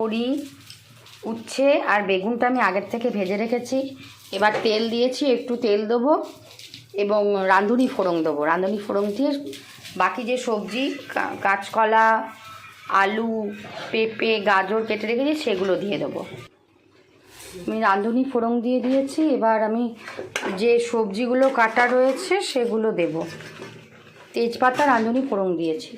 করি উচ্ছে আর বেগুনটা আমি আগের থেকে ভেজে রেখেছি। এবার তেল দিয়েছি, একটু তেল দেবো এবং রাঁধুনি ফোড়ন দেবো। রাঁধুনি ফোড়ন দিয়ে বাকি যে সবজি কাঁচকলা, আলু, পেঁপে, গাজর কেটে রেখেছি, সেগুলো দিয়ে দেবো। আমি রাঁধুনি ফোড়ন দিয়ে দিয়েছি, এবার আমি যে সবজিগুলো কাটা রয়েছে, সেগুলো দেব। তেজপাতা রাঁধুনি ফোড়ন দিয়েছি।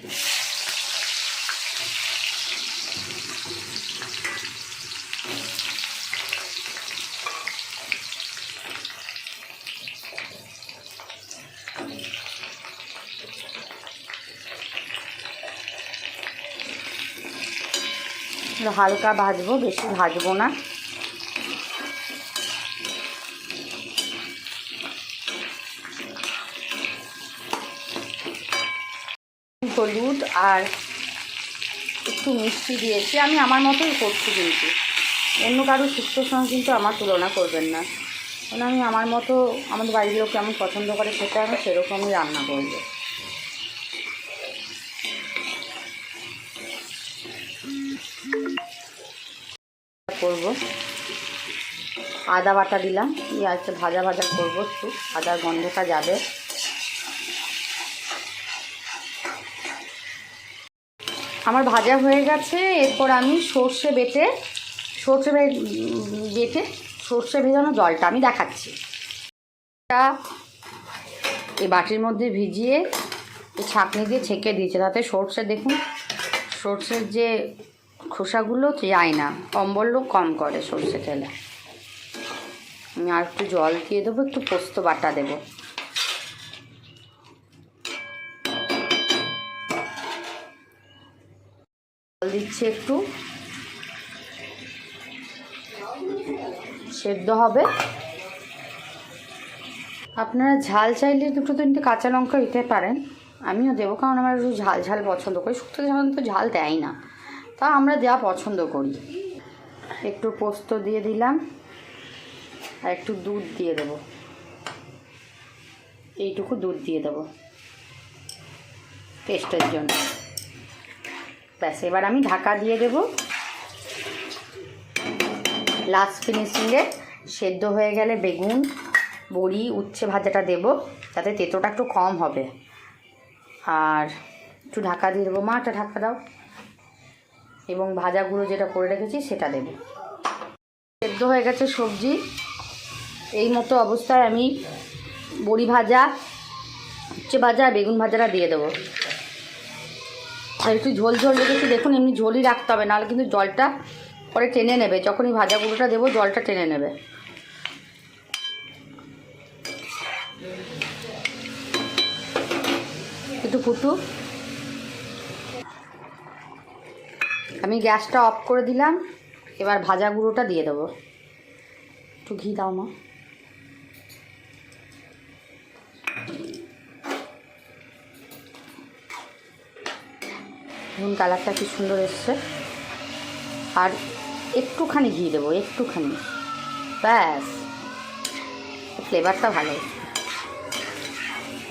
হালকা ভাজবো, বেশি ভাজবো না। হলুদ আর একটু মিষ্টি দিয়েছি। আমি আমার মতোই করছি কিন্তু। অন্য কারও শুক্তোর সঙ্গে কিন্তু আমার তুলনা করবেন না। কারণ আমি আমার মতো, আমাদের বাড়ির লোক কেমন পছন্দ করে, সেটা আমি সেরকমই রান্না করব। করব। আদা বাটা দিলাম পেঁয়াজটা ভাজা ভাজা করব একটু, আদার গন্ধটা যাবে। আমার ভাজা হয়ে গেছে, এরপর আমি সর্ষে বেটে সর্ষে বেটে সর্ষে ভেজানো জলটা আমি দেখাচ্ছি। এই বাটির মধ্যে ভিজিয়ে ছাঁকনি দিয়ে ছেঁকে দিয়েছে, তাতে সর্ষে দেখুন, সর্ষের যে খোসাগুলো যায় না অম্বলও কম করে সর্ষে তেলে। আমি আর একটু জল দিয়ে দেবো, একটু পোস্ত বাটা দেবো। জল দিচ্ছি একটু। সেদ্ধ হবে। আপনারা ঝাল চাইলে দুটো তিনটে কাঁচা লঙ্কা দিতে পারেন। আমিও দেবো, কারণ আমার একটু ঝাল ঝাল পছন্দ করি। শুক্তো সাধারণত ঝাল দেয় না। তা আমরা যা পছন্দ করি। একটু পোস্ত দিয়ে দিলাম, আর একটু দুধ দিয়ে দেবো। এইটুকু দুধ দিয়ে দেবো টেস্টের জন্য। ব্যাস, এবার আমি ঢাকা দিয়ে দেব। লাস্ট ফিনিশিংয়ে সেদ্ধ হয়ে গেলে বেগুন, বড়ি, উচ্ছে ভাজাটা দেব, যাতে তেতোটা একটু কম হবে। আর একটু ঢাকা দিয়ে দেবো। মা, একটা ঢাকা দাও। এবং ভাজাগুলো যেটা করে রেখেছি সেটা দেবো। সেদ্ধ হয়ে গেছে সবজি। এই মতো অবস্থায় আমি বড়ি ভাজা, উচ্ছে ভাজা বেগুন ভাজাটা দিয়ে দেবো। আর একটু ঝোল ঝোল রেখেছি। দেখুন, এমনি ঝোলই রাখতে হবে, নাহলে কিন্তু জলটা পরে টেনে নেবে। যখনই ভাজাগুলোটা দেবো, জলটা টেনে নেবে। একটু ফুটু। আমি গ্যাসটা অফ করে দিলাম, এবার ভাজা গুঁড়োটা দিয়ে দেবো। একটু ঘি দাও মা। দেখুন কালারটা কি সুন্দর এসছে। আর একটুখানি ঘি দেবো, একটুখানি। ব্যাস ফ্লেভারটা ভালো।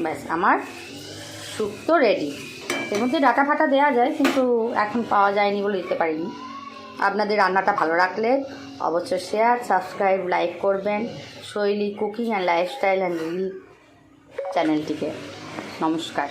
ব্যাস, আমার স্যুপ তো রেডি এর মধ্যে ডাটা ফাটা দেওয়া যায়, কিন্তু এখন পাওয়া যায়নি বলে দিতে পারিনি। আপনাদের রান্নাটা ভালো রাখলে অবশ্যই শেয়ার সাবস্ক্রাইব লাইক করবেন। Shoili cooking and lifestyle and reel চ্যানেলটিকে নমস্কার।